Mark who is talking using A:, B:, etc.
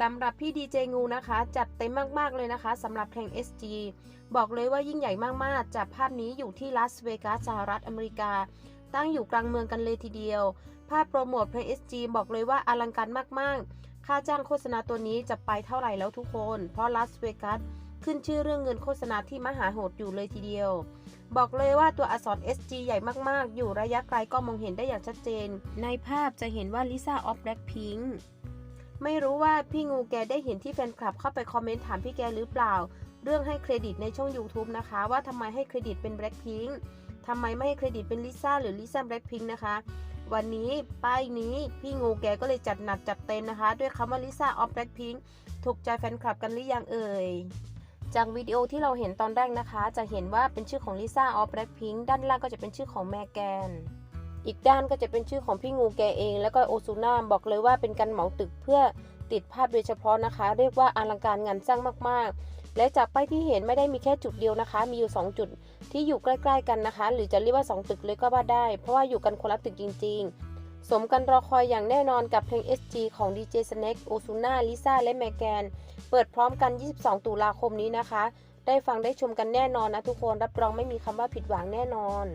A: สำหรับพี่ดีเจงูนะคะ จัดเต็มมาก ๆ เลยนะคะสำหรับเพลง SG บอกเลยว่ายิ่งใหญ่มาก ๆ จากภาพนี้อยู่ที่ลาสเวกัสสหรัฐอเมริกา ตั้งอยู่กลางเมืองกันเลยทีเดียว ภาพโปรโมทเพลง SG บอกเลยว่าอลังการมาก ๆ ค่าจ้างโฆษณาตัวนี้จะไปเท่าไหร่แล้วทุกคน เพราะลาสเวกัสขึ้นชื่อเรื่องเงินโฆษณาที่มหาโหดอยู่เลยทีเดียว บอกเลยว่าตัวอักษร SG ใหญ่มาก ๆ อยู่ระยะไกลก็มองเห็นได้อย่างชัดเจน ในภาพจะเห็นว่าลิซ่าออฟแบล็คพิง ไม่รู้ว่าพี่งูแกได้เห็นที่แฟนคลับเข้าไปคอมเมนต์ถามพี่แกหรือเปล่า เรื่องให้เครดิตในช่อง YouTube นะคะ ว่าทำไมให้เครดิตเป็นแบล็คพิงค์ทำไมไม่ให้เครดิตเป็นลิซ่าหรือลิซ่าแบล็คพิงค์นะคะ วันนี้ป้ายนี้พี่งูแกก็เลยจัดหนักจัดเต็มนะคะ ด้วยคำว่าลิซ่าออฟแบล็คพิงค์ถูกใจแฟนคลับกันหรือยังเอ่ยจากวิดีโอที่เราเห็นตอนแรกนะคะ จะเห็นว่าเป็นชื่อของลิซ่าออฟแบล็คพิงค์ด้านล่างก็จะเป็นชื่อของแมแกน อีกด้านก็จะเป็นชื่อของพี่งูแกเอง แล้วก็โอซูน่าบอกเลยว่าเป็นการเหมาตึกเพื่อติดภาพโดยเฉพาะนะคะ เรียกว่าอลังการงานสร้างมากๆ และจากป้ายที่เห็นไม่ได้มีแค่จุดเดียวนะคะ มีอยู่ 2 จุดที่อยู่ใกล้ ๆ กันนะคะ หรือจะเรียกว่า 2 ตึกเลยก็ว่าได้ เพราะว่าอยู่กันคนละตึกจริง ๆ สมกันรอคอยอย่างแน่นอนกับเพลง SG ของ DJ Snake โอซูน่าลิซ่าและแมแกนเปิดพร้อมกัน 22 ตุลาคมนี้นะคะ ได้ฟังได้ชมกันแน่นอนนะทุกคนรับรองไม่มีคำว่าผิดหวังแน่นอน